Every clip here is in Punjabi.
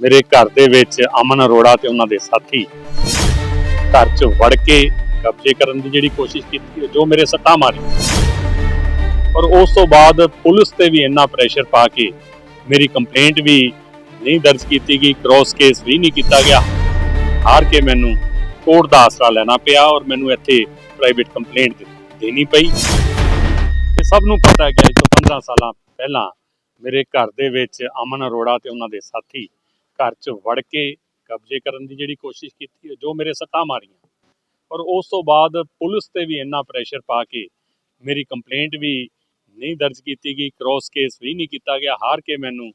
ਮੇਰੇ ਘਰ ਦੇ ਵਿੱਚ ਅਮਨ ਅਰੋੜਾ ਤੇ ਉਹਨਾਂ ਦੇ ਸਾਥੀ ਘਰ 'ਚ ਵੜ ਕੇ ਕਬਜ਼ੇ ਕਰਨ ਦੀ ਜਿਹੜੀ ਕੋਸ਼ਿਸ਼ ਕੀਤੀ ਜੋ ਮੇਰੇ ਸੱਟਾਂ ਮਾਰੀ ਔਰ ਉਸ ਤੋਂ ਬਾਅਦ ਪੁਲਿਸ ਤੇ ਵੀ ਇੰਨਾ ਪ੍ਰੈਸ਼ਰ ਪਾ ਕੇ ਮੇਰੀ ਕੰਪਲੇਂਟ ਵੀ ਨਹੀਂ ਦਰਜ ਕੀਤੀ ਗਈ ਕ੍ਰੋਸ ਕੇਸ ਵੀ ਨਹੀਂ ਕੀਤਾ ਗਿਆ। ਹਾਰ ਕੇ ਮੈਨੂੰ ਕੋਰਟ ਦਾ ਆਸਰਾ ਲੈਣਾ ਪਿਆ ਔਰ ਮੈਨੂੰ ਇੱਥੇ ਪ੍ਰਾਈਵੇਟ ਕੰਪਲੇਂਟ ਦੇਣੀ ਪਈ। ਇਹ ਸਭ ਨੂੰ ਪਤਾ ਹੈ ਕਿ ਅੱਜ ਤੋਂ 15 ਸਾਲਾਂ ਪਹਿਲਾਂ ਮੇਰੇ ਘਰ ਦੇ ਵਿੱਚ ਅਮਨ ਅਰੋੜਾ ਤੇ ਉਹਨਾਂ ਦੇ ਸਾਥੀ ਘਰ 'ਚ ਵੜ ਕੇ ਕਬਜ਼ੇ ਕਰਨ ਦੀ ਜਿਹੜੀ ਕੋਸ਼ਿਸ਼ ਕੀਤੀ ਜੋ ਮੇਰੇ ਸੱਟਾਂ ਮਾਰੀਆਂ। ਔਰ ਉਸ ਤੋਂ ਬਾਅਦ ਪੁਲਿਸ ਤੇ ਵੀ ਇੰਨਾ ਪ੍ਰੈਸ਼ਰ ਪਾ ਕੇ ਮੇਰੀ ਕੰਪਲੇਂਟ ਵੀ ਨਹੀਂ ਦਰਜ ਕੀਤੀ ਗਈ ਕ੍ਰੋਸ ਕੇਸ ਵੀ ਨਹੀਂ ਕੀਤਾ ਗਿਆ, ਹਾਰ ਕੇ ਮੈਨੂੰ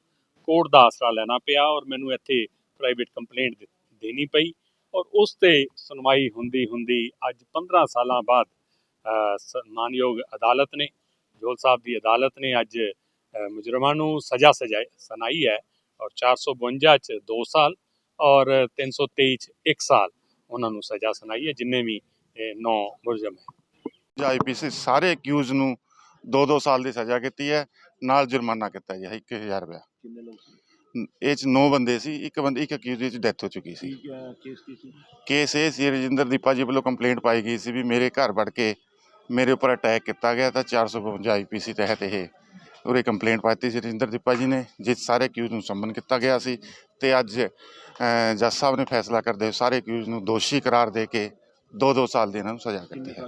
ਕੋਰਟ ਦਾ ਆਸਰਾ ਲੈਣਾ ਪਿਆ ਔਰ ਮੈਨੂੰ ਇੱਥੇ ਪ੍ਰਾਈਵੇਟ ਕੰਪਲੇਂਟ ਦੇਣੀ ਪਈ। ਔਰ ਉਸ ਤੇ ਸੁਣਵਾਈ ਹੁੰਦੀ ਹੁੰਦੀ ਅੱਜ 15 ਸਾਲਾਂ ਬਾਅਦ ਮਾਨਯੋਗ ਅਦਾਲਤ ਨੇ, ਜੋਲ ਸਾਹਿਬ ਦੀ ਅਦਾਲਤ ਨੇ ਅੱਜ ਮੁਜਰਮਾਂ ਨੂੰ ਸਜ਼ਾ ਸਜਾਈ, ਸੁਣਾਈ ਹੈ। ਔਰ 452 ਚ 2 ਸਾਲ ਔਰ 323 ਚ 1 ਸਾਲ ਉਹਨਾਂ ਨੂੰ ਸਜ਼ਾ ਸੁਣਾਈ ਹੈ ਜਿੰਨੇ ਵੀ 9 ਮੁਲਜ਼ਮ ਹੈ ਆਈਪੀਸੀ ਸਾਰੇ ਅਕਿਊਜ਼ ਨੂੰ 2-2 ਸਾਲ ਦੀ ਸਜ਼ਾ ਕੀਤੀ ਹੈ ਨਾਲ ਜੁਰਮਾਨਾ ਕੀਤਾ ਜੀ 1000 ਰੁਪਇਆ। ਕਿੰਨੇ ਲੋਕ ਸੀ? ਇਹ ਚ 9 ਬੰਦੇ ਸੀ ਇੱਕ ਬੰਦੇ ਇੱਕ ਅਕਿਊਜ਼ ਦੀ ਡੈਥ ਹੋ ਚੁੱਕੀ ਸੀ। ਕੇਸ ਕੀ ਸੀ? ਕੇਸ ਇਹ ਸੀ ਰਜਿੰਦਰ ਦੀਪਾ ਜੀ ਵੱਲੋਂ ਕੰਪਲੇਂਟ ਪਾਈ ਗਈ ਸੀ ਵੀ ਮੇਰੇ ਘਰ ਵੜ ਕੇ ਮੇਰੇ ਉੱਪਰ ਅਟੈਕ ਕੀਤਾ ਗਿਆ ਤਾਂ 452 ਆਈਪੀਸੀ ਤਹਿਤ ਇਹ ਉਰੇ ਕੰਪਲੇਂਟ ਪਾਈ ਸੀ ਰਜਿੰਦਰ ਦੀਪਾ ਜੀ ਨੇ ਜਿਸ ਸਾਰੇ ਅਕਿਊਜ਼ ਨੂੰ ਸੰਮਨ ਕੀਤਾ ਗਿਆ ਸੀ ਤੇ ਅੱਜ ਜੱਜ ਸਾਹਿਬ ਨੇ ਫੈਸਲਾ ਕਰਦੇ ਹੋਏ ਸਾਰੇ ਅਕਿਊਜ਼ ਨੂੰ ਦੋਸ਼ੀ ਕਰਾਰ ਦੇ ਕੇ 2-2 ਸਾਲ ਦੀ ਇਹਨਾਂ ਨੂੰ ਸਜ਼ਾ ਕੀਤੀ ਹੈ।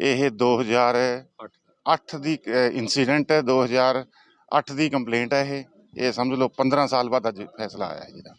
ਇਹ 2008 ਦੀ ਇਨਸੀਡੈਂਟ ਹੈ 2008 ਦੀ ਕੰਪਲੇਂਟ ਹੈ ਇਹ। ਇਹ ਸਮਝ ਲਓ 15 ਸਾਲ ਬਾਅਦ ਅੱਜ ਫੈਸਲਾ ਆਇਆ ਹੈ ਜਿਹਦਾ